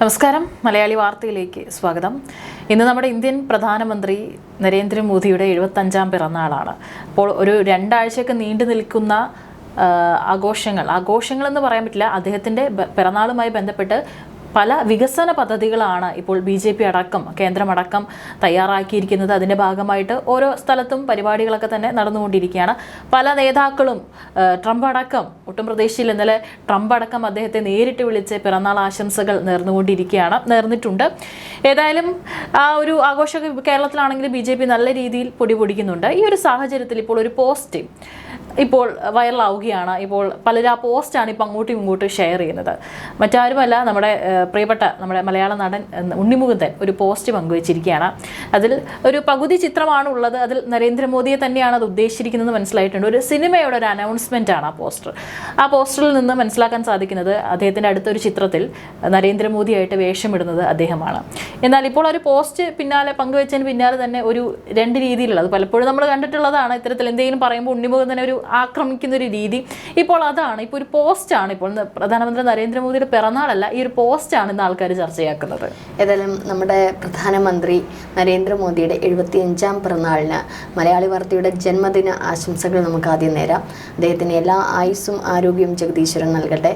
നമസ്കാരം. മലയാളി വാർത്തയിലേക്ക് സ്വാഗതം. ഇന്ന് നമ്മുടെ ഇന്ത്യൻ പ്രധാനമന്ത്രി നരേന്ദ്രമോദിയുടെ എഴുപത്തഞ്ചാം പിറന്നാളാണ്. അപ്പോൾ ഒരു രണ്ടാഴ്ചയൊക്കെ നീണ്ടു നിൽക്കുന്ന ആഘോഷങ്ങൾ. ആഘോഷങ്ങൾ എന്ന് പറയാൻ പറ്റില്ല. അദ്ദേഹത്തിന്റെ പിറന്നാളുമായി ബന്ധപ്പെട്ട് പല വികസന പദ്ധതികളാണ് ഇപ്പോൾ ബി ജെ പി അടക്കം കേന്ദ്രമടക്കം തയ്യാറാക്കിയിരിക്കുന്നത്. അതിന്റെ ഭാഗമായിട്ട് ഓരോ സ്ഥലത്തും പരിപാടികളൊക്കെ തന്നെ നടന്നുകൊണ്ടിരിക്കുകയാണ്. പല നേതാക്കളും ട്രംപ് അടക്കം ഒട്ടും പ്രതീക്ഷയിൽ ഇന്നലെ ട്രംപ് അടക്കം അദ്ദേഹത്തെ നേരിട്ട് വിളിച്ച് പിറന്നാൾ ആശംസകൾ നേർന്നുകൊണ്ടിരിക്കുകയാണ് നേർന്നിട്ടുണ്ട്. ഏതായാലും ആ ഒരു ആഘോഷ കേരളത്തിലാണെങ്കിൽ ബി ജെ പി നല്ല രീതിയിൽ പൊടി പൊടിക്കുന്നുണ്ട്. ഈ ഒരു സാഹചര്യത്തിൽ ഇപ്പോൾ ഒരു പോസ്റ്റ് ഇപ്പോൾ വൈറലാവുകയാണ്. ഇപ്പോൾ പലരും ആ പോസ്റ്റാണ് ഇപ്പോൾ അങ്ങോട്ടും ഇങ്ങോട്ടും ഷെയർ ചെയ്യുന്നത്. മറ്റാരുമല്ല നമ്മുടെ പ്രിയപ്പെട്ട നമ്മുടെ മലയാള നടൻ ഉണ്ണിമുകുന്ദൻ ഒരു പോസ്റ്റ് പങ്കുവച്ചിരിക്കുകയാണ്. അതിൽ ഒരു പകുതി ചിത്രമാണ് ഉള്ളത് അതിൽ നരേന്ദ്രമോദിയെ തന്നെയാണ് അത് ഉദ്ദേശിച്ചിരിക്കുന്നത് മനസ്സിലായിട്ടുണ്ട്. ഒരു സിനിമയുടെ ഒരു അനൗൺസ്മെന്റ് ആണ് ആ പോസ്റ്റർ. ആ പോസ്റ്ററിൽ നിന്ന് മനസ്സിലാക്കാൻ സാധിക്കുന്നത് അദ്ദേഹത്തിന്റെ അടുത്തൊരു ചിത്രത്തിൽ നരേന്ദ്രമോദിയായിട്ട് വേഷമിടുന്നത് അദ്ദേഹമാണ്. എന്നാൽ ഇപ്പോൾ ഒരു പോസ്റ്റ് പിന്നാലെ പങ്കുവച്ചതിന് പിന്നാലെ തന്നെ ഒരു രണ്ട് രീതിയിലുള്ളത്. പലപ്പോഴും നമ്മൾ കണ്ടിട്ടുള്ളതാണ് ഇത്തരത്തിൽ എന്തെങ്കിലും പറയുമ്പോൾ ഉണ്ണിമുഖം തന്നെ ഒരു ആക്രമിക്കുന്ന ഒരു രീതി. ഇപ്പോൾ അതാണ് ഇപ്പോൾ ഒരു പോസ്റ്റാണ് ഇപ്പോൾ പ്രധാനമന്ത്രി നരേന്ദ്രമോദിയുടെ പിറന്നാളല്ല ഈ ഒരു പോസ്റ്റാണ് ഇന്ന് ആൾക്കാർ ചർച്ചയാക്കുന്നത് ഏതായാലും നമ്മുടെ പ്രധാനമന്ത്രി നരേന്ദ്രമോദിയുടെ എഴുപത്തിയഞ്ചാം പിറന്നാളിന് മലയാളി വാർത്തയുടെ ജന്മദിന ആശംസകൾ നമുക്ക് ആദ്യം നേരാം. അദ്ദേഹത്തിന് എല്ലാ ആയുസ്സും ആരോഗ്യവും ജഗദീശ്വരൻ നൽകട്ടെ.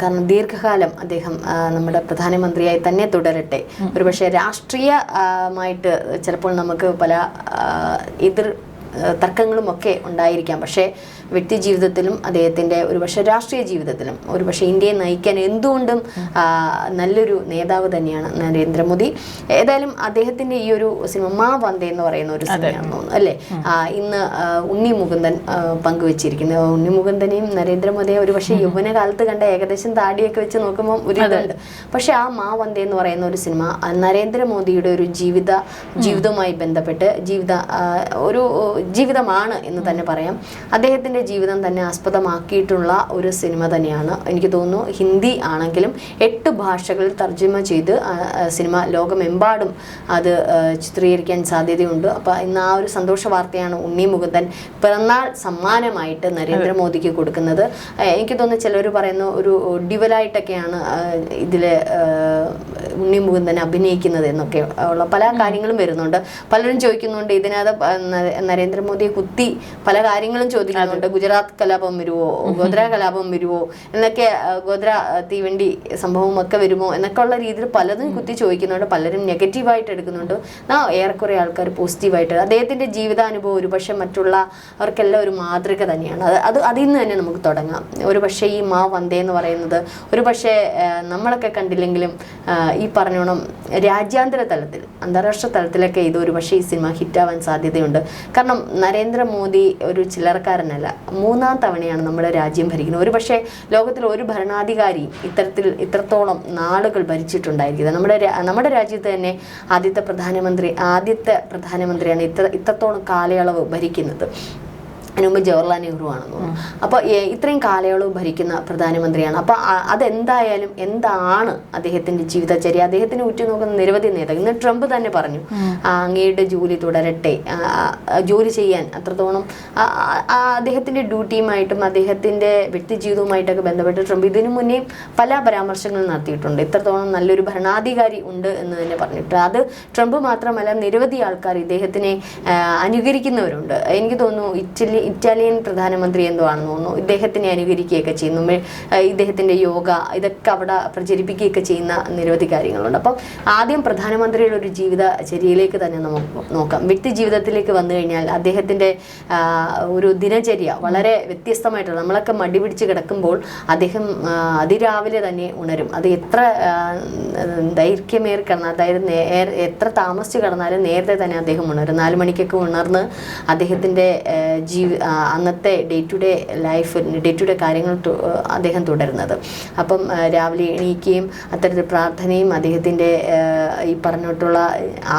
കാരണം ദീർഘകാലം അദ്ദേഹം നമ്മുടെ പ്രധാനമന്ത്രിയായി തന്നെ തുടരട്ടെ. ഒരുപക്ഷെ രാഷ്ട്രീയമായിട്ട് ചിലപ്പോൾ നമുക്ക് പല എതിർ ഏഹ് തർക്കങ്ങളും ഒക്കെ ഉണ്ടായിരിക്കാം. പക്ഷേ വ്യക്തി ജീവിതത്തിലും അദ്ദേഹത്തിന്റെ ഒരുപക്ഷെ രാഷ്ട്രീയ ജീവിതത്തിലും ഒരുപക്ഷെ ഇന്ത്യയെ നയിക്കാൻ എന്തുകൊണ്ടും നല്ലൊരു നേതാവ് തന്നെയാണ് നരേന്ദ്രമോദി. ഏതായാലും അദ്ദേഹത്തിന്റെ ഈ ഒരു സിനിമ മാ വന്ദേ എന്ന് പറയുന്ന ഒരു സിനിമയാണെന്ന് തോന്നുന്നു അല്ലേ? ഇന്ന് ഉണ്ണി മുകുന്ദൻ പങ്കുവച്ചിരിക്കുന്നത് ഉണ്ണി മുകുന്ദനെയും നരേന്ദ്രമോദിയെ ഒരുപക്ഷെ യൗവന കാലത്ത് കണ്ട ഏകദേശം താടിയൊക്കെ വെച്ച് നോക്കുമ്പോൾ ഒരു ഇതുണ്ട് പക്ഷെ ആ മാ വന്ദേ എന്ന് പറയുന്ന ഒരു സിനിമ നരേന്ദ്രമോദിയുടെ ഒരു ജീവിത ജീവിതവുമായി ബന്ധപ്പെട്ട് ജീവിത ഒരു ജീവിതമാണ് എന്ന് തന്നെ പറയാം. അദ്ദേഹത്തിന്റെ ജീവിതം തന്നെ ആസ്പദമാക്കിയിട്ടുള്ള ഒരു സിനിമ തന്നെയാണ്. എനിക്ക് തോന്നുന്നു ഹിന്ദി ആണെങ്കിലും എട്ട് ഭാഷകളിൽ തർജമ ചെയ്ത് സിനിമ ലോകമെമ്പാടും അത് ചിത്രീകരിക്കാൻ സാധ്യതയുണ്ട്. അപ്പോൾ ഇന്ന് ആ ഒരു സന്തോഷ വാർത്തയാണ് ഉണ്ണി മുകുന്ദൻ പിറന്നാൾ സമ്മാനമായിട്ട് നരേന്ദ്രമോദിക്ക് കൊടുക്കുന്നത്. എനിക്ക് തോന്നുന്നു ചിലർ പറയുന്നു ഒരു ഡിവലായിട്ടൊക്കെയാണ് ഇതിൽ ഉണ്ണി മുകുന്ദൻ അഭിനയിക്കുന്നത് എന്നൊക്കെ ഉള്ള പല കാര്യങ്ങളും വരുന്നുണ്ട്. പലരും ചോദിക്കുന്നുണ്ട് ഇതിനകത്ത് നരേന്ദ്രമോദിയെ കുത്തി പല കാര്യങ്ങളും ചോദിക്കുന്നുണ്ട്. ഗുജറാത്ത് കലാപം വരുമോ ഗോദ്ര കലാപം വരുമോ എന്നൊക്കെ ഗോദ്ര തീവണ്ടി സംഭവം ഒക്കെ വരുമോ? എന്നൊക്കെ ഉള്ള രീതിയിൽ പലതും കുത്തി ചോദിക്കുന്നുണ്ട്. പലരും നെഗറ്റീവായിട്ട് എടുക്കുന്നുണ്ട്. ആ ഏറെക്കുറെ ആൾക്കാർ പോസിറ്റീവായിട്ട്. അദ്ദേഹത്തിന്റെ ജീവിതാനുഭവം ഒരുപക്ഷെ മറ്റുള്ള അവർക്കെല്ലാം ഒരു മാതൃക തന്നെയാണ്. അത് അത് അതിൽ നിന്ന് തന്നെ നമുക്ക് തുടങ്ങാം. ഒരു പക്ഷേ ഈ മാ വന്ദേ എന്ന് പറയുന്നത് ഒരു പക്ഷേ നമ്മളൊക്കെ കണ്ടില്ലെങ്കിലും ഈ പറഞ്ഞോണം രാജ്യാന്തര തലത്തിൽ അന്താരാഷ്ട്ര തലത്തിലൊക്കെ ഇത് ഒരു പക്ഷേ ഈ സിനിമ ഹിറ്റാവാൻ സാധ്യതയുണ്ട്. കാരണം നരേന്ദ്രമോദി ഒരു ചില്ലറക്കാരനല്ല. മൂന്നാം തവണയാണ് നമ്മുടെ രാജ്യം ഭരിക്കുന്നത്. ഒരു പക്ഷേ ലോകത്തിൽ ഒരു ഭരണാധികാരി ഇത്തരത്തിൽ ഇത്രത്തോളം നാളുകൾ ഭരിച്ചിട്ടുണ്ടായിരിക്കുന്നത് നമ്മുടെ നമ്മുടെ രാജ്യത്ത് തന്നെ ആദ്യത്തെ പ്രധാനമന്ത്രി ആദ്യത്തെ പ്രധാനമന്ത്രിയാണ് ഇത്ര ഇത്രത്തോളം കാലയളവ് ഭരിക്കുന്നത്. അതിന് മുമ്പ് ജവഹർലാൽ നെഹ്റു ആണെന്ന് തോന്നുന്നു. അപ്പോൾ ഇത്രയും കാലയളവ് ഭരിക്കുന്ന പ്രധാനമന്ത്രിയാണ്. അപ്പോൾ അതെന്തായാലും എന്താണ് അദ്ദേഹത്തിന്റെ ജീവിതചര്യ? അദ്ദേഹത്തിന് ഉറ്റുനോക്കുന്ന നിരവധി നേതാക്കൾ. ഇന്ന് ട്രംപ് തന്നെ പറഞ്ഞു അങ്ങയുടെ ജോലി തുടരട്ടെ. ജോലി ചെയ്യാൻ. അത്രത്തോളം അദ്ദേഹത്തിന്റെ ഡ്യൂട്ടിയുമായിട്ടും അദ്ദേഹത്തിന്റെ വ്യക്തി ജീവിതവുമായിട്ടൊക്കെ ബന്ധപ്പെട്ട് ട്രംപ് ഇതിനു മുന്നേ പല പരാമർശങ്ങളും നടത്തിയിട്ടുണ്ട്. ഇത്രത്തോളം നല്ലൊരു ഭരണാധികാരി ഉണ്ട് എന്ന് തന്നെ പറഞ്ഞിട്ട് അത് ട്രംപ് മാത്രമല്ല നിരവധി ആൾക്കാർ ഇദ്ദേഹത്തിനെ അനുകരിക്കുന്നവരുണ്ട്. എനിക്ക് തോന്നുന്നു ഇറ്റലി ഇറ്റാലിയൻ പ്രധാനമന്ത്രി എന്തോ ആണെന്ന് തോന്നുന്നു? ഇദ്ദേഹത്തിനെ അനുകരിക്കുകയൊക്കെ ചെയ്യുന്നു. ഇദ്ദേഹത്തിന്റെ യോഗ ഇതൊക്കെ അവിടെ പ്രചരിപ്പിക്കുകയൊക്കെ ചെയ്യുന്ന നിരവധി കാര്യങ്ങളുണ്ട്. അപ്പം ആദ്യം പ്രധാനമന്ത്രിയുടെ ഒരു ജീവിത ചര്യയിലേക്ക് തന്നെ നമുക്ക് നോക്കാം. വ്യക്തി ജീവിതത്തിലേക്ക് വന്നു കഴിഞ്ഞാൽ അദ്ദേഹത്തിന്റെ ഒരു ദിനചര്യ വളരെ വ്യത്യസ്തമായിട്ടുള്ള നമ്മളൊക്കെ മടി പിടിച്ച് കിടക്കുമ്പോൾ അദ്ദേഹം അതിരാവിലെ തന്നെ ഉണരും. അത് എത്ര ദൈർഘ്യമേറി കിടന്നാൽ അതായത് എത്ര താമസിച്ച് കിടന്നാലും നേരത്തെ തന്നെ അദ്ദേഹം ഉണരും. നാല് മണിക്കൊക്കെ ഉണർന്ന് അദ്ദേഹത്തിന്റെ ജീവി ആ, അന്നത്തെ day to day life day to day കാര്യങ്ങൾ അദ്ദേഹം തുടരുന്നത്. അപ്പം രാവിലെ എണീക്കുകയും അത്തരത്തിൽ പ്രാർത്ഥനയും അദ്ദേഹത്തിന്റെ ഈ പറഞ്ഞിട്ടുള്ള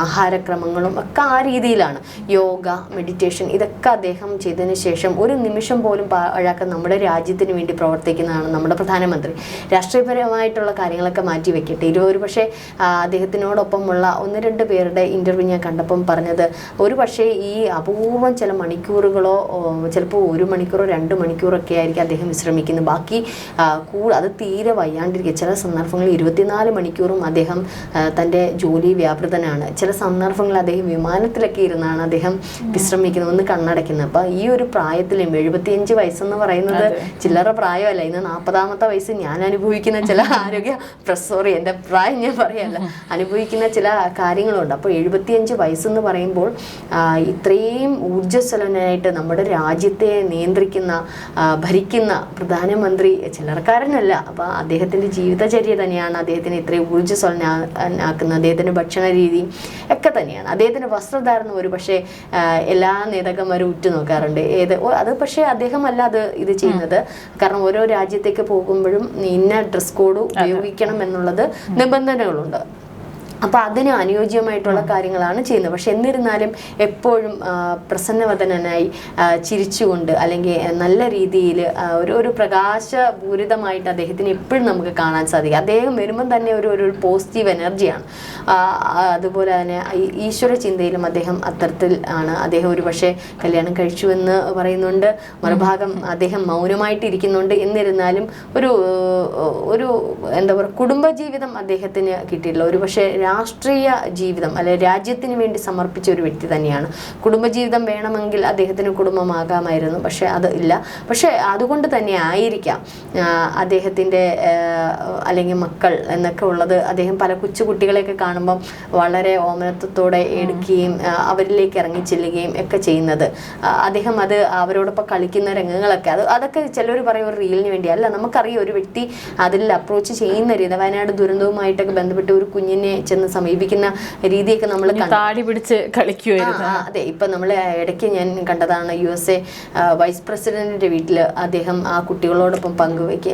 ആഹാരക്രമങ്ങളും ഒക്കെ ആ രീതിയിലാണ്. യോഗ മെഡിറ്റേഷൻ ഇതൊക്കെ അദ്ദേഹം ചെയ്തതിന് ശേഷം ഒരു നിമിഷം പോലും പാഴാക്കാൻ നമ്മുടെ രാജ്യത്തിന് വേണ്ടി പ്രവർത്തിക്കുന്നതാണ് നമ്മുടെ പ്രധാനമന്ത്രി. രാഷ്ട്രീയപരമായിട്ടുള്ള കാര്യങ്ങളൊക്കെ മാറ്റി വെക്കട്ടെ. ഇത് ഒരു പക്ഷേ അദ്ദേഹത്തിനോടൊപ്പമുള്ള ഒന്ന് രണ്ട് പേരുടെ ഇന്റർവ്യൂ ഞാൻ കണ്ടപ്പം പറഞ്ഞത് ഒരു പക്ഷേ ഈ അപൂർവം ചില മണിക്കൂറുകളോ ചിലപ്പോൾ ഒരു മണിക്കൂറോ രണ്ട് മണിക്കൂറൊക്കെ ആയിരിക്കും അദ്ദേഹം വിശ്രമിക്കുന്നത്. ബാക്കി അത് തീരെ വയ്യാണ്ടിരിക്കുക. ചില സന്ദർഭങ്ങളിൽ ഇരുപത്തിനാല് മണിക്കൂറും അദ്ദേഹം തന്റെ ജോലി വ്യാപൃതനാണ്. ചില സന്ദർഭങ്ങളിൽ അദ്ദേഹം വിമാനത്തിലൊക്കെ ഇരുന്നാണ് അദ്ദേഹം വിശ്രമിക്കുന്നത് ഒന്ന് കണ്ണടയ്ക്കുന്നത്. അപ്പോൾ ഈ ഒരു പ്രായത്തിലും എഴുപത്തിയഞ്ച് വയസ്സെന്ന് പറയുന്നത് ചില്ലറ പ്രായമല്ല. ഇന്ന് നാൽപ്പതാമത്തെ വയസ്സ് ഞാൻ അനുഭവിക്കുന്ന ചില ആരോഗ്യ സോറി എന്റെ പ്രായം ഞാൻ പറയല്ല. അനുഭവിക്കുന്ന ചില കാര്യങ്ങളുണ്ട്. അപ്പോൾ എഴുപത്തിയഞ്ച് വയസ്സെന്ന് പറയുമ്പോൾ ഇത്രയും ഊർജസ്വലനായിട്ട് നമ്മുടെ രാജ്യത്തെ നിയന്ത്രിക്കുന്ന ഭരിക്കുന്ന പ്രധാനമന്ത്രി ചിലർക്കാരനല്ല. അപ്പോൾ അദ്ദേഹത്തിന്റെ ജീവിതചര്യ തന്നെയാണ് അദ്ദേഹത്തിന് ഇത്രയും ഊർജസ്വലനാക്കുന്നത് അദ്ദേഹത്തിന്റെ ഭക്ഷണ രീതി ഒക്കെ തന്നെയാണ്. അദ്ദേഹത്തിന്റെ വസ്ത്രധാരണം ഒരു പക്ഷേ എല്ലാ നേതാക്കന്മാരും ഉറ്റുനോക്കാറുണ്ട് ഏത് അത് പക്ഷേ അദ്ദേഹമല്ല അത് ഇത് ചെയ്യുന്നത്. കാരണം ഓരോ രാജ്യത്തേക്ക് പോകുമ്പോഴും ഇന്ന ഡ്രസ് കോഡ് ഉപയോഗിക്കണം എന്നുള്ളത് നിബന്ധനകളുണ്ട്. അപ്പോൾ അതിന് അനുയോജ്യമായിട്ടുള്ള കാര്യങ്ങളാണ് ചെയ്യുന്നത്. പക്ഷെ എന്നിരുന്നാലും എപ്പോഴും പ്രസന്നവദനനായി പ്രസന്നവദനായി ചിരിച്ചുകൊണ്ട് അല്ലെങ്കിൽ നല്ല രീതിയിൽ ഒരു ഒരു പ്രകാശപൂരിതമായിട്ട് അദ്ദേഹത്തിന് എപ്പോഴും നമുക്ക് കാണാൻ സാധിക്കും. അദ്ദേഹം വരുമ്പം തന്നെ ഒരു ഒരു പോസിറ്റീവ് എനർജിയാണ് അതുപോലെ തന്നെ ഈശ്വര ചിന്തയിലും അദ്ദേഹം അത്തരത്തിൽ ആണ്. അദ്ദേഹം ഒരു പക്ഷേ കല്യാണം കഴിച്ചു എന്ന് പറയുന്നുണ്ട്. മറുഭാഗം അദ്ദേഹം മൗനമായിട്ട് ഇരിക്കുന്നുണ്ട് എന്നിരുന്നാലും ഒരു ഒരു എന്താ പറയുക കുടുംബജീവിതം അദ്ദേഹത്തിന് കിട്ടിയിട്ടില്ല. ഒരു പക്ഷേ രാഷ്ട്രീയ ജീവിതം അല്ലെ രാജ്യത്തിന് വേണ്ടി സമർപ്പിച്ച ഒരു വ്യക്തി തന്നെയാണ്. കുടുംബജീവിതം വേണമെങ്കിൽ അദ്ദേഹത്തിന് കുടുംബമാകാമായിരുന്നു. പക്ഷേ അത് ഇല്ല. പക്ഷേ അതുകൊണ്ട് തന്നെ ആയിരിക്കാം അദ്ദേഹത്തിന്റെ അല്ലെങ്കിൽ മക്കൾ എന്നൊക്കെ ഉള്ളത്. അദ്ദേഹം പല കൊച്ചുകുട്ടികളെയൊക്കെ കാണുമ്പം വളരെ ഓമനത്വത്തോടെ എടുക്കുകയും അവരിലേക്ക് ഇറങ്ങി ചെല്ലുകയും ഒക്കെ ചെയ്യുന്നത്. അദ്ദേഹം അത് അവരോടൊപ്പം കളിക്കുന്ന രംഗങ്ങളൊക്കെ അത് അതൊക്കെ ചിലർ പറയും ഒരു റീലിന് വേണ്ടി. അല്ല നമുക്കറിയാം ഒരു വ്യക്തി അതിൽ അപ്രോച്ച് ചെയ്യുന്ന രീതി. വയനാട് ദുരന്തവുമായിട്ടൊക്കെ ബന്ധപ്പെട്ട് ഒരു കുഞ്ഞിനെ ചെന്ന് സമീപിക്കുന്ന രീതിയൊക്കെ നമ്മൾ താടി പിടിച്ച് കളിക്കുമായിരുന്നു അതെ. ഇപ്പം നമ്മൾ ഇടയ്ക്ക് ഞാൻ കണ്ടതാണ് യു എസ് എ വൈസ് പ്രസിഡന്റിന്റെ വീട്ടിൽ അദ്ദേഹം ആ കുട്ടികളോടൊപ്പം പങ്കുവയ്ക്ക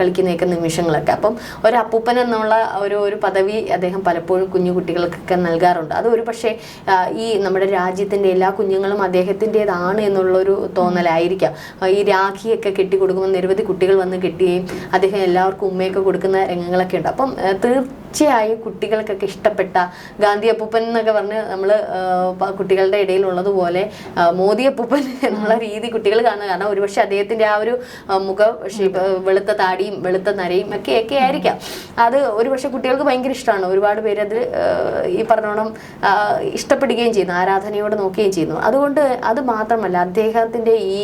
കളിക്കുന്നൊക്കെ നിമിഷങ്ങളൊക്കെ. അപ്പം ഒരു അപ്പൂപ്പൻ എന്നുള്ള ഒരു ഒരു പദവി അദ്ദേഹം പലപ്പോഴും കുഞ്ഞു കുട്ടികൾക്കൊക്കെ നൽകാറുണ്ട്. അത് ഒരു പക്ഷേ ഈ നമ്മുടെ രാജ്യത്തിന്റെ എല്ലാ കുഞ്ഞുങ്ങളും അദ്ദേഹത്തിന്റെതാണ് എന്നുള്ളൊരു തോന്നലായിരിക്കാം. ഈ രാഖിയൊക്കെ കെട്ടി കെട്ടിക്കൊടുക്കുമ്പോൾ നിരവധി കുട്ടികൾ വന്ന് കെട്ടുകയും അദ്ദേഹം എല്ലാവർക്കും ഉമ്മയൊക്കെ കൊടുക്കുന്ന രംഗങ്ങളൊക്കെ ഉണ്ട്. അപ്പം തീർച്ചയായും കുട്ടികൾക്കൊക്കെ ഇഷ്ടപ്പെട്ട ഗാന്ധി അപ്പൂപ്പൻ എന്നൊക്കെ പറഞ്ഞ് നമ്മൾ കുട്ടികളുടെ ഇടയിലുള്ളതുപോലെ മോദി അപ്പൂപ്പൻ എന്നുള്ള രീതി കുട്ടികൾ കാണുക. കാരണം ഒരുപക്ഷെ അദ്ദേഹത്തിന്റെ ആ ഒരു മുഖ വെളുത്ത താടിയും വെളുത്ത നരയും ഒക്കെ ഒക്കെ ആയിരിക്കാം. അത് ഒരുപക്ഷെ കുട്ടികൾക്ക് ഭയങ്കര ഇഷ്ടമാണ്. ഒരുപാട് പേര് അത് ഈ പറഞ്ഞോണം ഇഷ്ടപ്പെടുകയും ചെയ്യുന്നു ആരാധനയോടെ നോക്കുകയും ചെയ്യുന്നു. അതുകൊണ്ട് അത് മാത്രമല്ല അദ്ദേഹത്തിന്റെ ഈ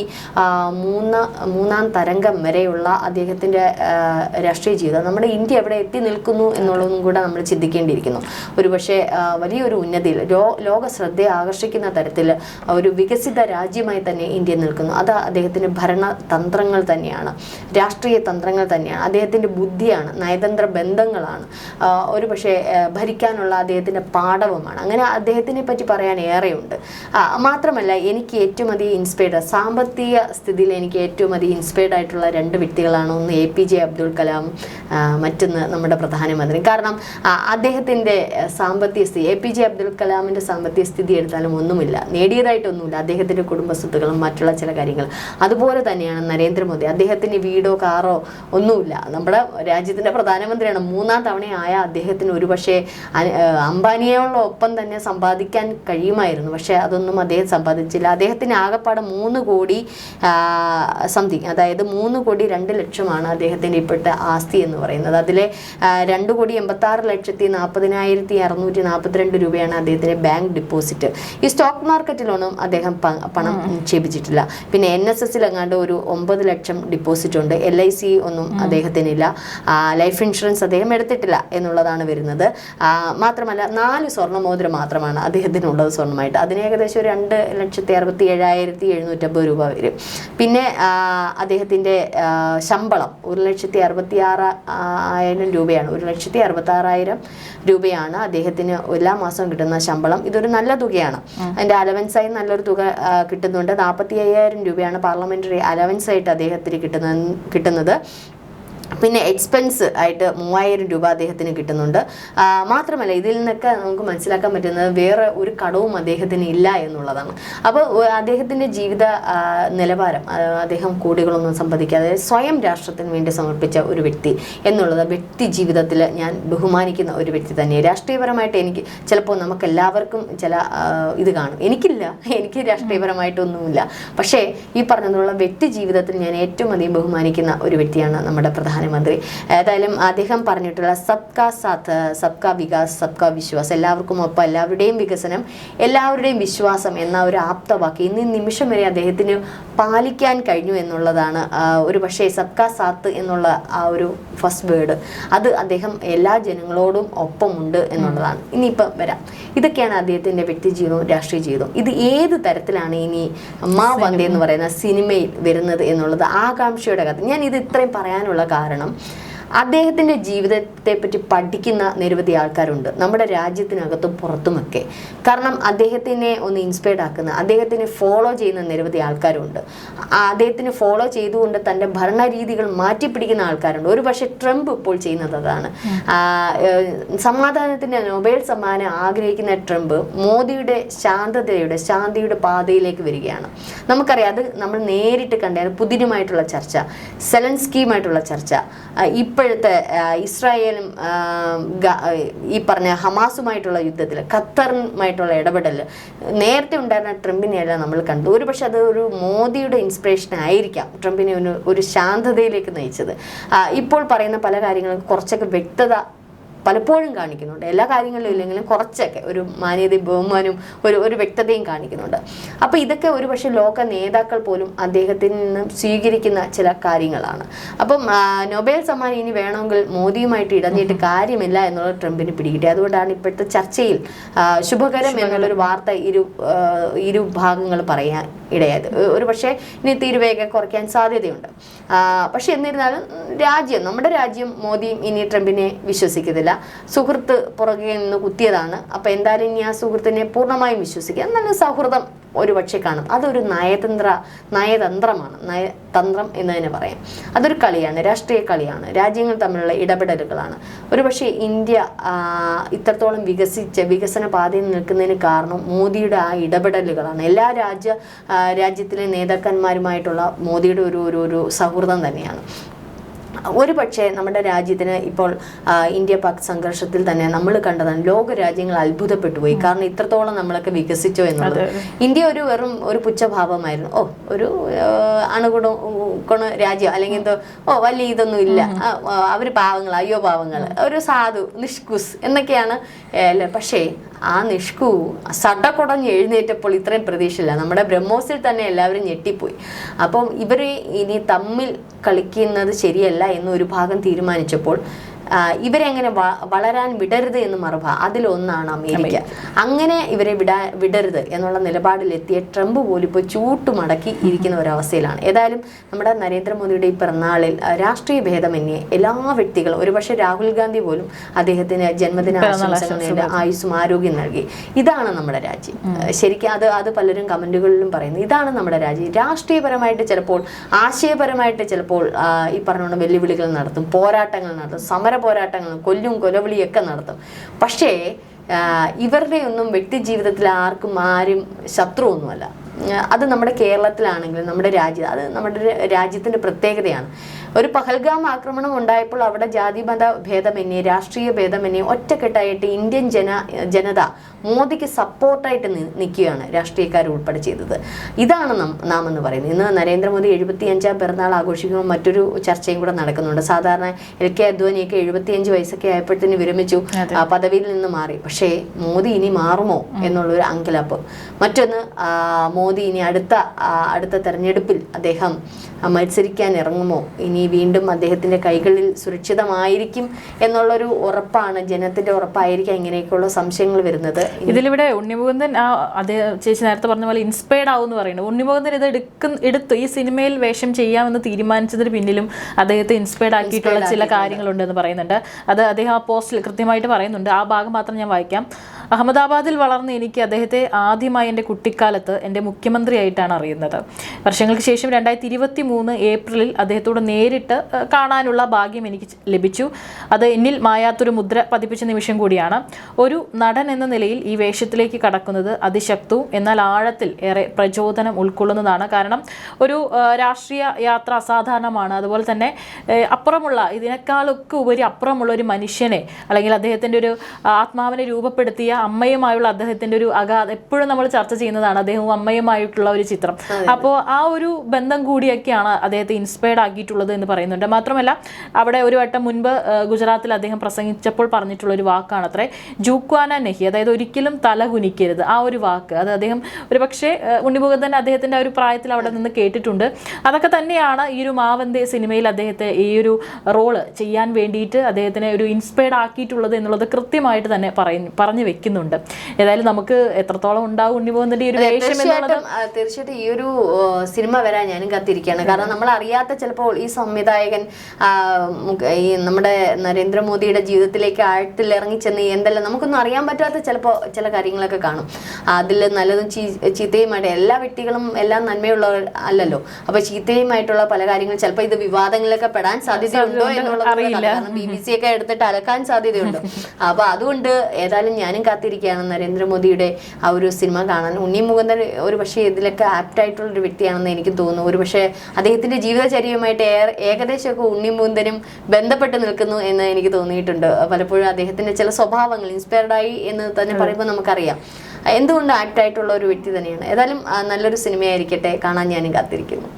മൂന്ന മൂന്നാം തരംഗം വരെയുള്ള അദ്ദേഹത്തിന്റെ ആ, രാഷ്ട്രീയ ജീവിതം നമ്മുടെ ഇന്ത്യ എവിടെ എത്തി നിൽക്കുന്നു എന്നുള്ളതും കൂടെ നമ്മൾ ചിന്തിക്കേണ്ടിയിരിക്കുന്നു. ഒരുപക്ഷെ വലിയൊരു ഉന്നതിയിൽ ലോക ശ്രദ്ധയെ ആകർഷിക്കുന്ന തരത്തിൽ ഒരു വികസിത രാജ്യമായി തന്നെ ഇന്ത്യ നിൽക്കുന്നു. അത് അദ്ദേഹത്തിന്റെ ഭരണതന്ത്രങ്ങൾ തന്നെയാണ്. രാഷ്ട്രീയ തന്ത്രങ്ങൾ തന്നെയാണ്. അദ്ദേഹത്തിന്റെ ബുദ്ധിയാണ് നയതന്ത്ര ബന്ധങ്ങളാണ്. ഒരു ഒരുപക്ഷെ ഭരിക്കാനുള്ള അദ്ദേഹത്തിന്റെ പാഠവുമാണ്. അങ്ങനെ അദ്ദേഹത്തിനെ പറ്റി പറയാൻ ഏറെയുണ്ട്. മാത്രമല്ല എനിക്ക് ഏറ്റവും അധികം ഇൻസ്പയർഡ് സാമ്പത്തിക സ്ഥിതിയിൽ എനിക്ക് ഏറ്റവും അധികം ഇൻസ്പയർഡ് ആയിട്ടുള്ള രണ്ട് വ്യക്തികളാണ് ഒന്ന് A P J Abdul Kalam മറ്റൊന്ന് നമ്മുടെ പ്രധാനമന്ത്രി. കാരണം ആ, അദ്ദേഹത്തിന്റെ സാമ്പത്തിക സ്ഥിതി എ പി ജെ അബ്ദുൽ കലാമിന്റെ സാമ്പത്തിക സ്ഥിതി എടുത്താലും ഒന്നുമില്ല. നേടിയതായിട്ടൊന്നുമില്ല അദ്ദേഹത്തിന്റെ കുടുംബ സ്വത്തുക്കളും മറ്റുള്ള ചില കാര്യങ്ങൾ. അതുപോലെ തന്നെയാണ് നരേന്ദ്രമോദി. അദ്ദേഹത്തിന് വീടോ കാറോ ഒന്നുമില്ല. നമ്മുടെ രാജ്യത്തിന്റെ പ്രധാനമന്ത്രിയാണ്. മൂന്നാം തവണയായ അദ്ദേഹത്തിന് ഒരുപക്ഷെ അ- ഒപ്പം തന്നെ സമ്പാദിക്കാൻ കഴിയുമായിരുന്നു. പക്ഷേ അതൊന്നും അദ്ദേഹം സമ്പാദിച്ചില്ല. അദ്ദേഹത്തിന് ആകെപ്പാടെ മൂന്ന് കോടി സംതിങ് അതായത് മൂന്ന് കോടി രണ്ട് ലക്ഷമാണ് അദ്ദേഹത്തിന്റെ ഇപ്പോഴത്തെ ആസ്തി എന്ന് പറയുന്നത്. അതിലെ രണ്ട് കോടി എൺപത്തി ആറ് ലക്ഷത്തി നാൽപ്പതിനായിരത്തി അറുന്നൂറ്റി നാൽപ്പത്തിരണ്ട് രൂപയാണ് അദ്ദേഹത്തിന്റെ ബാങ്ക് ഡിപ്പോസിറ്റ് ഈ സ്റ്റോക്ക് മാർക്കറ്റിലൊന്നും അദ്ദേഹം പണം നിക്ഷേപിച്ചിട്ടില്ല. പിന്നെ എൻ എസ് എസിൽ എങ്ങാണ്ട് ഒരു ഒമ്പത് ലക്ഷം ഡിപ്പോസിറ്റ് ഉണ്ട്. എൽ ഐ സി ഒന്നും അദ്ദേഹത്തിനില്ല. ലൈഫ് ഇൻഷുറൻസ് അദ്ദേഹം എടുത്തിട്ടില്ല എന്നുള്ളതാണ് വരുന്നത്. മാത്രമല്ല നാല് സ്വർണ മോതിരം മാത്രമാണ് അദ്ദേഹത്തിനുള്ളത് സ്വർണമായിട്ട് അതിന് ഏകദേശം ഒരു രണ്ട് ലക്ഷത്തി അറുപത്തി ഏഴായിരത്തി എഴുന്നൂറ്റമ്പത് രൂപ വരും. പിന്നെ അദ്ദേഹത്തിന്റെ ശമ്പളം ഒരു ലക്ഷത്തി അറുപത്തി ആറ് ആയിരം രൂപയാണ്. ഒരു ലക്ഷത്തി അറുപത്തി ആറായിരം രൂപയാണ് അദ്ദേഹത്തിന് എല്ലാ മാസവും കിട്ടുന്ന ശമ്പളം. ഇതൊരു നല്ല തുകയാണ്. അതിന്റെ അലവൻസായി നല്ലൊരു തുക കിട്ടുന്നുണ്ട്. നാൽപ്പത്തി അയ്യായിരം രൂപയാണ് പാർലമെന്ററി അലവൻസ് ആയിട്ട് അദ്ദേഹത്തിന് കിട്ടുന്ന കിട്ടുന്നത്. പിന്നെ എക്സ്പെൻസ് ആയിട്ട് മൂവായിരം രൂപ അദ്ദേഹത്തിന് കിട്ടുന്നുണ്ട്. മാത്രമല്ല ഇതിൽ നിന്നൊക്കെ നമുക്ക് മനസ്സിലാക്കാൻ പറ്റുന്നത് വേറെ ഒരു കടവും അദ്ദേഹത്തിന് ഇല്ല എന്നുള്ളതാണ്. അപ്പോൾ അദ്ദേഹത്തിന്റെ ജീവിത നിലവാരം അദ്ദേഹം കോടികളൊന്നും സമ്പാദിക്കാതെ സ്വയം രാഷ്ട്രത്തിന് വേണ്ടി സമർപ്പിച്ച ഒരു വ്യക്തി എന്നുള്ളത് വ്യക്തി ജീവിതത്തിൽ ഞാൻ ബഹുമാനിക്കുന്ന ഒരു വ്യക്തി തന്നെ രാഷ്ട്രീയപരമായിട്ട് എനിക്ക് ചിലപ്പോൾ നമുക്ക് എല്ലാവർക്കും ചില ഇത് കാണും. എനിക്കില്ല. എനിക്ക് രാഷ്ട്രീയപരമായിട്ടൊന്നുമില്ല. പക്ഷേ ഈ പറഞ്ഞതുള്ള വ്യക്തി ജീവിതത്തിൽ ഞാൻ ഏറ്റവും അധികം ബഹുമാനിക്കുന്ന ഒരു വ്യക്തിയാണ് നമ്മുടെ പ്രധാനമന്ത്രി. ഏതായാലും അദ്ദേഹം പറഞ്ഞിട്ടുള്ള സബ്കാ സാത്ത് സബ്കാ വികാസ് സബ്കാ വിശ്വാസ് എല്ലാവർക്കും ഒപ്പം എല്ലാവരുടെയും വികസനം എല്ലാവരുടെയും വിശ്വാസം എന്ന ഒരു ആപ്തവാക്ക് ഇന്ന് നിമിഷം വരെ അദ്ദേഹത്തിന് പാലിക്കാൻ കഴിഞ്ഞു എന്നുള്ളതാണ് ഒരു പക്ഷേ സബ്കാ സാത്ത് എന്നുള്ള ആ ഒരു ഫസ്റ്റ് വേർഡ് അത് അദ്ദേഹം എല്ലാ ജനങ്ങളോടും ഒപ്പമുണ്ട് എന്നുള്ളതാണ്. ഇനിയിപ്പം വരാം. ഇതൊക്കെയാണ് അദ്ദേഹത്തിന്റെ വ്യക്തി ജീവിതവും രാഷ്ട്രീയ ജീവിതവും. ഇത് ഏത് തരത്തിലാണ് ഇനി മാ വന്ദേ എന്ന് പറയുന്ന സിനിമയിൽ വരുന്നത് എന്നുള്ളത് ആകാംക്ഷയുടെ കഥ. ഞാൻ ഇത് ഇത്രയും പറയാനുള്ള കാരണം காரணம். അദ്ദേഹത്തിന്റെ ജീവിതത്തെ പറ്റി പഠിക്കുന്ന നിരവധി ആൾക്കാരുണ്ട്. നമ്മുടെ രാജ്യത്തിനകത്തും പുറത്തുമൊക്കെ. കാരണം അദ്ദേഹത്തിനെ ഒന്ന് ഇൻസ്പയർഡ് ആക്കുന്ന അദ്ദേഹത്തിനെ ഫോളോ ചെയ്യുന്ന നിരവധി ആൾക്കാരുണ്ട്. അദ്ദേഹത്തിന് ഫോളോ ചെയ്തുകൊണ്ട് തന്റെ ഭരണരീതികൾ മാറ്റിപ്പിടിക്കുന്ന ആൾക്കാരുണ്ട്. ഒരു പക്ഷേ ട്രംപ് ഇപ്പോൾ ചെയ്യുന്നത് അതാണ്. സമാധാനത്തിന്റെ നൊബേൽ സമ്മാനം ആഗ്രഹിക്കുന്ന ട്രംപ് മോദിയുടെ ശാന്തതയുടെ ശാന്തിയുടെ പാതയിലേക്ക് വരികയാണ്. നമുക്കറിയാം അത് നമ്മൾ നേരിട്ട് കണ്ടാണ് പുതിനുമായിട്ടുള്ള ചർച്ച സെലൻസ്കിയുമായിട്ടുള്ള ചർച്ച. ആ, ഇപ്പോഴത്തെ ഇസ്രായേലും ഈ പറഞ്ഞ ഹമാസുമായിട്ടുള്ള യുദ്ധത്തിൽ ഖത്തറുമായിട്ടുള്ള ഇടപെടൽ നേരത്തെ ഉണ്ടായിരുന്ന ട്രംപിനെയല്ല നമ്മൾ കണ്ടു. ഒരു പക്ഷെ അത് ഒരു മോദിയുടെ ഇൻസ്പിറേഷൻ ആയിരിക്കാം. ട്രംപിനെ ഒരു ഒരു ശാന്തതയിലേക്ക് നയിച്ചത്. ഇപ്പോൾ പറയുന്ന പല കാര്യങ്ങളും കുറച്ചൊക്കെ വ്യക്തത പലപ്പോഴും കാണിക്കുന്നുണ്ട്. എല്ലാ കാര്യങ്ങളിലും ഇല്ലെങ്കിലും കുറച്ചൊക്കെ ഒരു മാന്യതയും ബഹുമാനവും ഒരു ഒരു വ്യക്തതയും കാണിക്കുന്നുണ്ട്. അപ്പോൾ ഇതൊക്കെ ഒരു പക്ഷേ ലോക നേതാക്കൾ പോലും അദ്ദേഹത്തിൽ നിന്നും സ്വീകരിക്കുന്ന ചില കാര്യങ്ങളാണ്. അപ്പം നൊബേൽ സമ്മാനം ഇനി വേണമെങ്കിൽ മോദിയുമായിട്ട് ഇടഞ്ഞിട്ട് കാര്യമില്ല എന്നുള്ളത് ട്രംപിന് പിടികിട്ടി. അതുകൊണ്ടാണ് ഇപ്പോഴത്തെ ചർച്ചയിൽ ശുഭകരം എന്നുള്ളൊരു വാർത്ത ഇരു ഇരു ഭാഗങ്ങൾ പറയാൻ ഇടയായത്. ഒരു പക്ഷേ ഇനി തീരുവേഗ കുറയ്ക്കാൻ സാധ്യതയുണ്ട്. പക്ഷെ എന്നിരുന്നാലും രാജ്യം നമ്മുടെ രാജ്യം മോദിയും ഇനി ട്രംപിനെ വിശ്വസിക്കുന്നില്ല. സുഹൃത്ത് പുറകെ നിന്ന് കുത്തിയതാണ്. അപ്പോൾ എന്തായാലും ഇനി ആ സുഹൃത്തിനെ പൂർണമായും വിശ്വസിക്കുക. നല്ല സൗഹൃദം ഒരു പക്ഷേ കാണും. അതൊരു നയതന്ത്ര നയതന്ത്രമാണ്. നയതന്ത്രം എന്ന് തന്നെ പറയാം. അതൊരു കളിയാണ് രാഷ്ട്രീയ കളിയാണ്. രാജ്യങ്ങൾ തമ്മിലുള്ള ഇടപെടലുകളാണ്. ഒരു പക്ഷേ ഇന്ത്യ ഇത്രത്തോളം വികസിച്ച വികസന പാതയിൽ നിൽക്കുന്നതിന് കാരണം മോദിയുടെ ആ ഇടപെടലുകളാണ്. എല്ലാ രാജ്യ രാജ്യത്തിലെ നേതാക്കന്മാരുമായിട്ടുള്ള മോദിയുടെ ഒരു ഒരു സൗഹൃദം തന്നെയാണ്. ഒരു പക്ഷേ നമ്മുടെ രാജ്യത്തിന് ഇപ്പോൾ ഇന്ത്യ പാക് സംഘർഷത്തിൽ തന്നെ നമ്മൾ കണ്ടതാണ് ലോക രാജ്യങ്ങൾ അത്ഭുതപ്പെട്ടു പോയി. കാരണം ഇത്രത്തോളം നമ്മളൊക്കെ വികസിച്ചോ എന്നുള്ളത്. ഇന്ത്യ ഒരു വെറും ഒരു പുച്ഛഭാവമായിരുന്നു. ഓ ഒരു അണുകുണ കുണ രാജ്യം അല്ലെങ്കിൽ എന്തോ ഓ വലിയ ഇതൊന്നും ഇല്ല. അവർ പാവങ്ങൾ അയ്യോ പാവങ്ങൾ. ഒരു സാധു നിഷ്കുസ് എന്നൊക്കെയാണ് പക്ഷേ ആ നിഷ്കു സടകുടഞ്ഞ് എഴുന്നേറ്റപ്പോൾ ഇത്രയും പ്രതീക്ഷയില്ല. നമ്മുടെ ബ്രഹ്മോസിൽ തന്നെ എല്ലാവരും ഞെട്ടിപ്പോയി. അപ്പം ഇവർ ഇനി തമ്മിൽ കളിക്കുന്നത് ശരിയല്ല. എന്ന് ഒരു ഭാഗം തീരുമാനിച്ചപ്പോൾ ആ, ഇവരെ അങ്ങനെ വളരാൻ വിടരുത് എന്ന് മറുപ അതിലൊന്നാണ് അമേരിക്ക. അങ്ങനെ ഇവരെ വിടാ വിടരുത് എന്നുള്ള നിലപാടിലെത്തിയ ട്രംപ് പോലും ഇപ്പോൾ ചൂട്ടുമടക്കി ഇരിക്കുന്ന ഒരവസ്ഥയിലാണ്. ഏതായാലും നമ്മുടെ നരേന്ദ്രമോദിയുടെ ഈ പിറന്നാളിൽ രാഷ്ട്രീയ ഭേദമന്യേ എല്ലാ വ്യക്തികളും ഒരുപക്ഷെ രാഹുൽ ഗാന്ധി പോലും അദ്ദേഹത്തിന് ജന്മദിന ആശംസകൾ ആയുസ്സും ആരോഗ്യം നൽകി. ഇതാണ് നമ്മുടെ രാജ്യം. ശരിക്കും അത് അത് പലരും കമന്റുകളിലും പറയുന്നു. ഇതാണ് നമ്മുടെ രാജ്യം. രാഷ്ട്രീയപരമായിട്ട് ചിലപ്പോൾ ആശയപരമായിട്ട് ചിലപ്പോൾ ഈ പറഞ്ഞുകൊണ്ട് വെല്ലുവിളികൾ നടത്തും പോരാട്ടങ്ങൾ നടത്തും സമര പോരാട്ടങ്ങൾ കൊല്ലും കൊലവിളിയൊക്കെ നടത്തും. പക്ഷേ ഇവരുടെ ഒന്നും വ്യക്തി ജീവിതത്തിൽ ആർക്കും ആരും ശത്രുവൊന്നുമല്ല. അത് നമ്മുടെ കേരളത്തിലാണെങ്കിലും നമ്മുടെ രാജ്യം അത് നമ്മുടെ രാജ്യത്തിന്റെ പ്രത്യേകതയാണ്. ഒരു പഹൽഗാം ആക്രമണം ഉണ്ടായപ്പോൾ അവിടെ ജാതിമത ഭേദമന്യേ രാഷ്ട്രീയ ഭേദമന്യേ ഒറ്റക്കെട്ടായിട്ട് ഇന്ത്യൻ ജന ജനത മോദിക്ക് സപ്പോർട്ടായിട്ട് നിൽക്കുകയാണ് രാഷ്ട്രീയക്കാർ ഉൾപ്പെടെ ചെയ്തത്. ഇതാണ് നാം നാം എന്ന് പറയുന്നത്. ഇന്ന് നരേന്ദ്രമോദി എഴുപത്തി അഞ്ചാം പിറന്നാൾ ആഘോഷിക്കുമ്പോൾ മറ്റൊരു ചർച്ചയും കൂടെ നടക്കുന്നുണ്ട്. സാധാരണ എൽ കെ അദ്വാനിയൊക്കെ എഴുപത്തിയഞ്ച് വയസ്സൊക്കെ ആയപ്പോഴത്തേന് വിരമിച്ചു. പദവിയിൽ നിന്ന് മാറി. പക്ഷേ മോദി ഇനി മാറുമോ എന്നുള്ളൊരു അങ്കിലപ്പ് മറ്റൊന്ന് മോദി ഇനി അടുത്ത അടുത്ത തെരഞ്ഞെടുപ്പിൽ അദ്ദേഹം മത്സരിക്കാൻ ഇറങ്ങുമോ? ഇനി വീണ്ടും അദ്ദേഹത്തിന്റെ കൈകളിൽ സുരക്ഷിതമായിരിക്കും എന്നുള്ളൊരു ഉറപ്പാണ് ജനത്തിന്റെ ഉറപ്പായിരിക്കാം ഇങ്ങനെയൊക്കെയുള്ള സംശയങ്ങൾ വരുന്നത്. ഇതിലിവിടെ ഉണ്ണിമുകുന്ദൻ ആ അതേ ചേച്ചി നേരത്തെ പറഞ്ഞ പോലെ ഇൻസ്പയർഡ് ആവും എന്ന് പറയുന്നത് ഉണ്ണിമുകുന്ദൻ ഇത് എടുക്കുന്ന എടുത്തു. ഈ സിനിമയിൽ വേഷം ചെയ്യാമെന്ന് തീരുമാനിച്ചതിന് പിന്നിലും അദ്ദേഹത്തെ ഇൻസ്പയർഡ് ആക്കിയിട്ടുള്ള ചില കാര്യങ്ങളുണ്ടെന്ന് പറയുന്നുണ്ട്. അത് അദ്ദേഹം ആ പോസ്റ്റിൽ കൃത്യമായിട്ട് പറയുന്നുണ്ട്. ആ ഭാഗം മാത്രം ഞാൻ വായിക്കാം. അഹമ്മദാബാദിൽ വളർന്ന എനിക്ക് അദ്ദേഹത്തെ ആദ്യമായി എന്റെ കുട്ടിക്കാലത്ത് എന്റെ മുഖ്യമന്ത്രിയായിട്ടാണ് അറിയുന്നത്. വർഷങ്ങൾക്ക് ശേഷം രണ്ടായിരത്തി ഇരുപത്തി മൂന്ന് ഏപ്രിലിൽ അദ്ദേഹത്തോട് നേരിട്ട് കാണാനുള്ള ഭാഗ്യം എനിക്ക് ലഭിച്ചു. അത് എന്നിൽ മായാത്തൊരു മുദ്ര പതിപ്പിച്ച നിമിഷം കൂടിയാണ്. ഒരു നടൻ എന്ന നിലയിൽ ഈ വേഷത്തിലേക്ക് കടക്കുന്നത് അതിശക്തവും എന്നാൽ ആഴത്തിൽ ഏറെ പ്രചോദനം ഉൾക്കൊള്ളുന്നതാണ്. കാരണം ഒരു രാഷ്ട്രീയ യാത്ര അസാധാരണമാണ്. അതുപോലെ തന്നെ അപ്പുറമുള്ള ഇതിനേക്കാളൊക്കെ ഉപരി അപ്പുറമുള്ള ഒരു മനുഷ്യനെ അല്ലെങ്കിൽ അദ്ദേഹത്തിന്റെ ഒരു ആത്മാവിനെ രൂപപ്പെടുത്തിയ അമ്മയുമായുള്ള അദ്ദേഹത്തിന്റെ ഒരു അഗാധ എപ്പോഴും നമ്മൾ ചർച്ച ചെയ്യുന്നതാണ് അദ്ദേഹവും അമ്മയുമായിട്ടുള്ള ഒരു ചിത്രം. അപ്പോൾ ആ ഒരു ബന്ധം കൂടിയൊക്കെയാണ് അദ്ദേഹത്തെ ഇൻസ്പയർഡ് ആക്കിയിട്ടുള്ളത് എന്ന് പറയുന്നുണ്ട്. മാത്രമല്ല അവിടെ ഒരു വട്ടം മുൻപ് ഗുജറാത്തിൽ അദ്ദേഹം പ്രസംഗിച്ചപ്പോൾ പറഞ്ഞിട്ടുള്ള ഒരു വാക്കാണ് അത്രേ ജൂക്വാന നെഹി അതായത് ഒരിക്കലും തല കുനിക്കരുത്. ആ ഒരു വാക്ക്. അത് അദ്ദേഹം ഒരു പക്ഷേ ഉണ്ണിമുഖം തന്നെ അദ്ദേഹത്തിന്റെ ആ ഒരു പ്രായത്തിൽ അവിടെ നിന്ന് കേട്ടിട്ടുണ്ട്. അതൊക്കെ തന്നെയാണ് ഈ ഒരു മാവന്തേ സിനിമയിൽ അദ്ദേഹത്തെ ഈ ഒരു റോൾ ചെയ്യാൻ വേണ്ടിയിട്ട് അദ്ദേഹത്തിനെ ഒരു ഇൻസ്പയർഡ് ആക്കിയിട്ടുള്ളത് എന്നുള്ളത് കൃത്യമായിട്ട് തന്നെ പറയുന്നു പറഞ്ഞു വെക്കുന്നുണ്ട് ഏതായാലും നമുക്ക് എത്രത്തോളം ഉണ്ടാവും ഉണ്ണിപോകുന്നതിന്റെ ഒരു വേഷം എന്നുള്ളത് തീർച്ചയായിട്ടും ഈ ഒരു സിനിമ വരാൻ ഞാനും കാത്തിരിക്കുകയാണ്. കാരണം നമ്മൾ അറിയാത്ത ചിലപ്പോൾ ഈ സംവിധായകൻ ഈ നമ്മുടെ നരേന്ദ്രമോദിയുടെ ജീവിതത്തിലേക്ക് ആഴത്തിൽ ഇറങ്ങിച്ചെന്ന് എന്തെല്ലാം നമുക്കൊന്നും അറിയാൻ പറ്റാത്ത ചിലപ്പോൾ ചില കാര്യങ്ങളൊക്കെ കാണും. അതിൽ നല്ലതും ചീത്തയുമായിട്ട് എല്ലാ വ്യക്തികളും എല്ലാം നന്മയുള്ളവർ അല്ലല്ലോ. അപ്പൊ ചീത്തയുമായിട്ടുള്ള പല കാര്യങ്ങളും ചിലപ്പോൾ ഇത് വിവാദങ്ങളിലൊക്കെ പെടാൻ സാധ്യതയുണ്ടോ എന്നുള്ളത്. കാരണം ബി ബി സി ഒക്കെ എടുത്തിട്ട് അലക്കാൻ സാധ്യതയുണ്ട്. അപ്പൊ അതുകൊണ്ട് ഏതായാലും ഞാനും കാത്തിരിക്കുകയാണ് നരേന്ദ്രമോദിയുടെ ആ ഒരു സിനിമ കാണാൻ. ഉണ്ണി മുകുന്ദൻ ഒരു പക്ഷേ ഇതിലൊക്കെ ആപ്റ്റായിട്ടുള്ളൊരു ആയിട്ടുള്ള ഒരു വ്യക്തിയാണെന്ന് എനിക്ക് തോന്നുന്നു. ഒരു പക്ഷേ അദ്ദേഹത്തിന്റെ ജീവിതചര്യയുമായിട്ട് ഏകദേശമൊക്കെ ഉണ്ണി മുകുന്ദനും ബന്ധപ്പെട്ട് നിൽക്കുന്നു എന്ന് എനിക്ക് തോന്നിയിട്ടുണ്ട്. പലപ്പോഴും അദ്ദേഹത്തിന്റെ ചില സ്വഭാവങ്ങൾ ഇൻസ്പയർഡായി എന്ന് തന്നെ പറയുമ്പോൾ നമുക്കറിയാം. എന്തുകൊണ്ട് ആക്റ്റായിട്ടുള്ള ഒരു വ്യക്തി തന്നെയാണ്? ഏതായാലും നല്ലൊരു സിനിമയായിരിക്കട്ടെ. കാണാൻ ഞാനും കാത്തിരിക്കുന്നു.